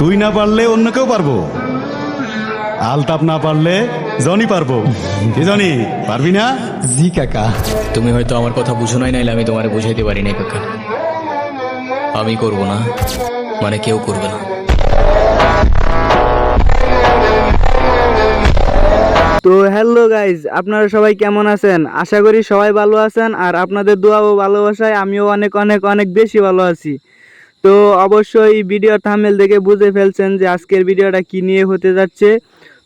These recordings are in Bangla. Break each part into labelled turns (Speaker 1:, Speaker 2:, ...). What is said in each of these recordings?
Speaker 1: তুই না পারলে অন্য কেউ পারব। আলতাপ না পারলে জনি পারব। কি জনি পারবি না?
Speaker 2: জি কাকা।
Speaker 3: তুমি হয়তো আমার কথা বুঝো নাই নাইলে আমি তোমারে বুঝাইতে পারি নাই কাকা। আমি করব না মানে কেউ করবে না।
Speaker 4: তো হ্যালো গাইজ আপনারা সবাই কেমন আছেন? আশা করি সবাই ভালো আছেন আর আপনাদের দোয়া ও ভালোবাসায় আমিও অনেক অনেক অনেক বেশি ভালো আছি। তো অবশ্যই ভিডিওর থামেল দেখে বুঝে ফেলছেন যে আজকের ভিডিওটা কি নিয়ে হতে যাচ্ছে।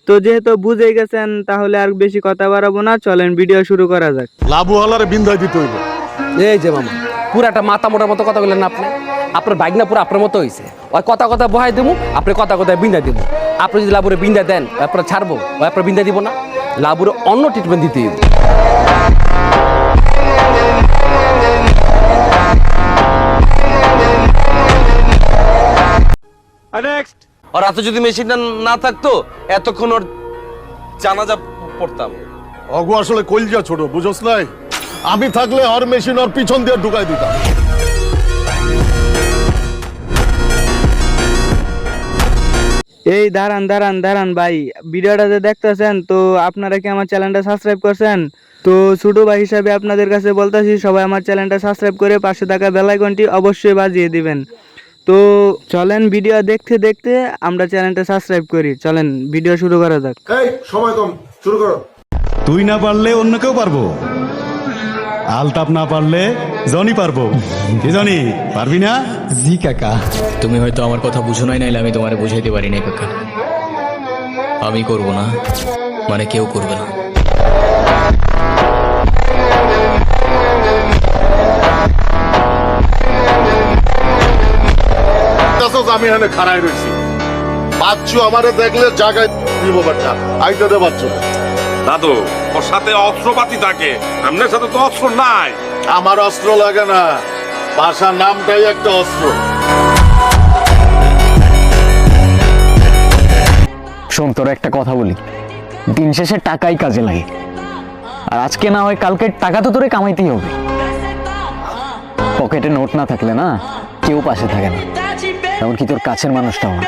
Speaker 4: তো যেহেতু বুঝে গেছেন তাহলে আর বেশি কথা বাড়াবো না চলেন ভিডিও শুরু করা যাক।
Speaker 5: লাবু হলারে বিন্দায় দিতে হইব।
Speaker 2: এই যে মামা পুরো একটা মাথা মোটার মতো কথা বললেন না আপনি? আপনার বাইক না পুরো আপনার মতো হয়েছে ওই কথা কথা বহাই দেবো আপনি কথা কথা বিন্দা দেবো আপনি যদি লাবুরে বিন্দা দেন আপনার ছাড়বো ওই আপনার বিন্দা দিব না। লাবুরে অন্য ট্রিটমেন্ট দিতে হইব।
Speaker 6: আর রাতে যদি মেশিনটা না থাকতো এতক্ষণ ওর জানাজা পড়তাম।
Speaker 5: অগু আসলে কইলজা ছোট বুঝোস নাই? আমি থাকলে আর মেশিন ওর পিছন দিয়ে ঢুকাই দিতাম।
Speaker 4: এই দাঁড়ান দাঁড়ান দাঁড়ান ভাই ভিডিওটা যে দেখতেছেন তো আপনারা কি আমার চ্যানেলটা সাবস্ক্রাইব করছেন? তো ছোট ভাই হিসাবে আপনাদের কাছে বলতেছি সবাই আমার চ্যানেলটা সাবস্ক্রাইব করে পাশে থাকা বেল আইকনটি অবশ্যই বাজিয়ে দিবেন। তো চলেন ভিডিও দেখতে দেখতে আমরা চ্যানেলটা সাবস্ক্রাইব করি। চলেন ভিডিও শুরু করা যাক।
Speaker 5: এই সময় কম শুরু করো।
Speaker 1: তুই না পারলে অন্য কেউ পারব। আলতাপ না পারলে জনি পারব। কি জনি পারবি না?
Speaker 2: জি কাকা।
Speaker 3: তুমি হয়তো আমার কথা বুঝো নাই নাইলে আমি তোমারে বুঝাইতে পারি নাই কাকা। আমি করব না মানে কেউ করবে না।
Speaker 5: দেখছস আমি এখানে খাড়াই রইছি বাচ্চু আমারে দেখলে জায়গায় দিব বাচ্চা আইতে দে বাচ্চু।
Speaker 7: দাদু ওর সাথে অস্ত্রপাতি থাকে আপনার সাথে তো অস্ত্র নাই।
Speaker 5: আমার অস্ত্র লাগে না ভাষার নামটাই একটা অস্ত্র।
Speaker 8: শোন তোর একটা কথা বলি। দিন শেষে টাকাই কাজে লাগে। আর আজকে না হয় কালকে টাকা তো তোরে কামাইতেই হবে। পকেটে নোট না থাকলে না কেউ পাশে থাকে না। এমনকি তোর কাছের মানুষটাও না।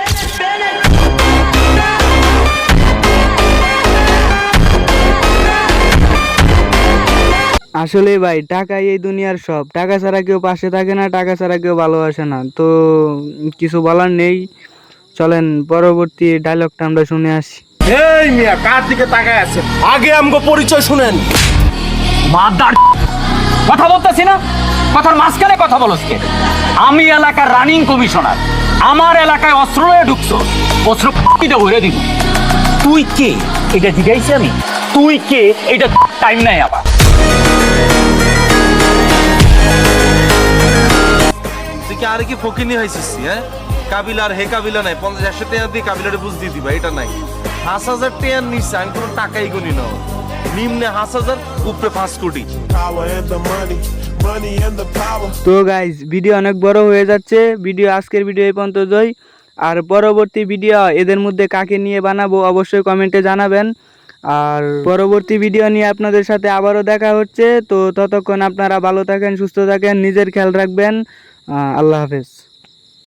Speaker 4: আসলে ভাই টাকাই এই দুনিয়ার সব। টাকা ছাড়া কেউ পাশে থাকে না টাকা ছাড়া কেউ ভালোবাসে না। তো কিছু বলার নেই। চলেন পরবর্তী ডায়লগটা আমরা শুনে আসি।
Speaker 6: এই মিয়া কার দিকে তাকায় আছে? আগে আমগো পরিচয় শুনেন।
Speaker 9: মাদার কথা বলতেছি না? কথার মাঝখানে কথা বলস আমি এলাকার রানিং কমিশনার আমার এলাকায় অস্ত্র লয়ে ঢুকছো। অস্ত্র পিটা ভরে দিব। তুই কে? এটা জিজ্ঞাইছি আমি। তুই কে? এটা টাইম নাই আবার
Speaker 6: আর কি ফকিনি হয়েছিস হ্যাঁ? কাবিলার হে কাবিলা নাই। পঞ্চাশ টাকা দিয়ে কাবিলারে বুঝ দিয়ে দিবা, এটা নাই। পাঁচ হাজার টাকার নিচ্ছে আমি কোনো টাকাই গনি না। নিম্নে পাঁচ হাজার উপরে পাঁচ কোটি।
Speaker 4: তো গাইজ ভিডিও অনেক বড় হয়ে যাচ্ছে। ভিডিও আজকের ভিডিও এই পর্যন্ত যাই আর পরবর্তী ভিডিও এদের মধ্যে কাকে নিয়ে বানাবো অবশ্যই কমেন্টে জানাবেন। আর পরবর্তী ভিডিও নিয়ে আপনাদের সাথে আবারও দেখা হচ্ছে। তো ততক্ষণ আপনারা ভালো থাকেন সুস্থ থাকেন নিজের খেয়াল রাখবেন। আল্লাহ হাফেজ।